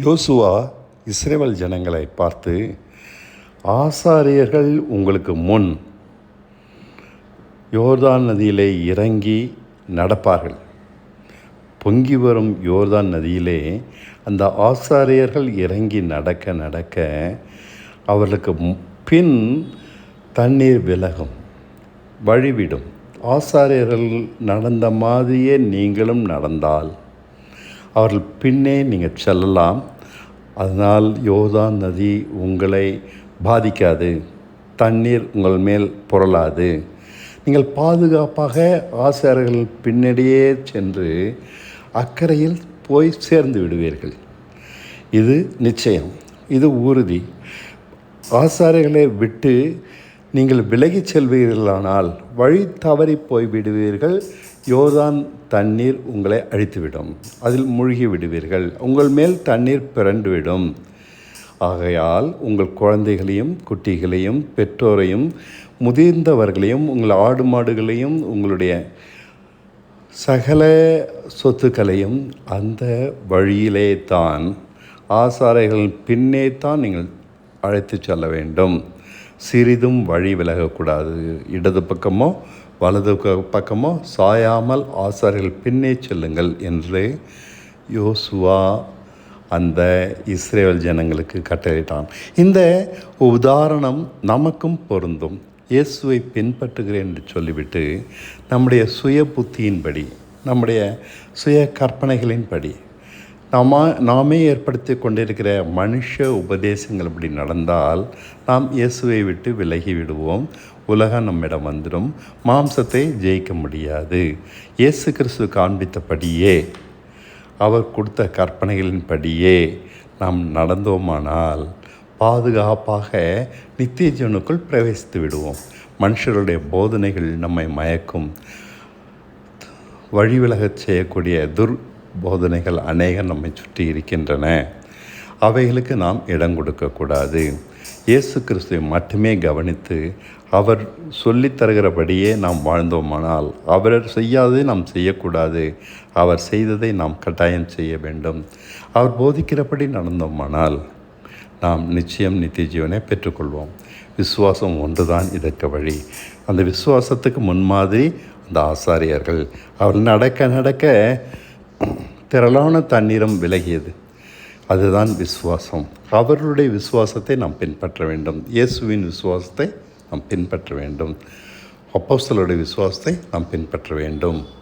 யோசுவா இஸ்ரேவல் ஜனங்களை பார்த்து ஆசாரியர்கள் உங்களுக்கு முன் யோர்தான் நதியிலே இறங்கி நடப்பார்கள். பொங்கி வரும் யோர்தான் நதியிலே அந்த ஆசாரியர்கள் இறங்கி நடக்க நடக்க அவர்களுக்கு பின் தண்ணீர் விலகும் வழிவிடும். ஆசாரியர்கள் நடந்த மாதிரியே நீங்களும் நடந்தால் அவர்கள் பின்னே நீங்கள் செல்லலாம். அதனால் யோதா நதி உங்களை பாதிக்காது. தண்ணீர் உங்கள் மேல் புரளாது. நீங்கள் பாதுகாப்பாக ஆசாரியர்கள் பின்னடியே சென்று அக்கறையில் போய் சேர்ந்து விடுவீர்கள். இது நிச்சயம். இது உறுதி. ஆசாரிகளை விட்டு நீங்கள் விலகிச் செல்வீர்களானால் வழி தவறி போய் விடுவீர்கள் யோர்தான் தண்ணீர் உங்களை அழித்துவிடும். அதில் மூழ்கி விடுவீர்கள். உங்கள் மேல் தண்ணீர் பிறண்டுவிடும் ஆகையால் உங்கள் குழந்தைகளையும் குட்டிகளையும் பெற்றோரையும் முதிர்ந்தவர்களையும் உங்கள் ஆடு மாடுகளையும் உங்களுடைய சகல சொத்துக்களையும் அந்த வழியிலே தான் ஆசாரைகளின் பின்னே தான் நீங்கள் அழைத்து செல்ல வேண்டும். சிறிதும் வழி விலகக்கூடாது. இடது பக்கமோ வலது பக்கமோ சாயாமல் ஆசாரிகள் பின்னே செல்லுங்கள் என்று யோசுவா அந்த இஸ்ரேல் ஜனங்களுக்கு கட்டளையிட்டான். இந்த உதாரணம் நமக்கும் பொருந்தும். இயேசுவை பின்பற்றுகிறேன் என்று சொல்லிவிட்டு நம்முடைய சுய புத்தியின்படி நம்முடைய சுய கற்பனைகளின்படி நாம நாமே ஏற்படுத்தி கொண்டிருக்கிற மனுஷ உபதேசங்கள் இப்படி நடந்தால் நாம் இயேசுவை விட்டு விலகி விடுவோம். உலகம் நம்மிடம் வந்துடும் மாம்சத்தை ஜெயிக்க முடியாது. இயேசு கிறிஸ்து காண்பித்தபடியே அவர் கொடுத்த கற்பனைகளின்படியே நாம் நடந்தோமானால் பாதுகாப்பாக நித்திய ஜீவனுக்குள் பிரவேசித்து விடுவோம். மனுஷருடைய போதனைகள் நம்மை மயக்கும். வழிவிலகச் செய்யக்கூடிய துர் போதனைகள் அநேகம் நம்மை சுற்றி இருக்கின்றன. அவைகளுக்கு நாம் இடம் கொடுக்கக்கூடாது. இயேசு கிறிஸ்துவை மட்டுமே கவனித்து அவர் சொல்லித் தருகிறபடியே நாம் வாழ்ந்தோமானால் அவர் செய்யாததை நாம் செய்யக்கூடாது. அவர் செய்ததை நாம் கட்டாயம் செய்ய வேண்டும். அவர் போதிக்கிறபடி நடந்தோமானால் நாம் நிச்சயம் நித்திய ஜீவனை பெற்றுக்கொள்வோம். விசுவாசம் ஒன்றுதான் இதற்கு வழி. அந்த விசுவாசத்துக்கு முன்மாதிரி அந்த ஆசாரியர்கள். அவர் நடக்க நடக்க திரளான தண்ணீரம் விலகியது. அதுதான் விசுவாசம். அவர்களுடைய விசுவாசத்தை நாம் பின்பற்ற வேண்டும். இயேசுவின் விசுவாசத்தை நாம் பின்பற்ற வேண்டும். அப்போஸ்தலருடைய விசுவாசத்தை நாம் பின்பற்ற வேண்டும்.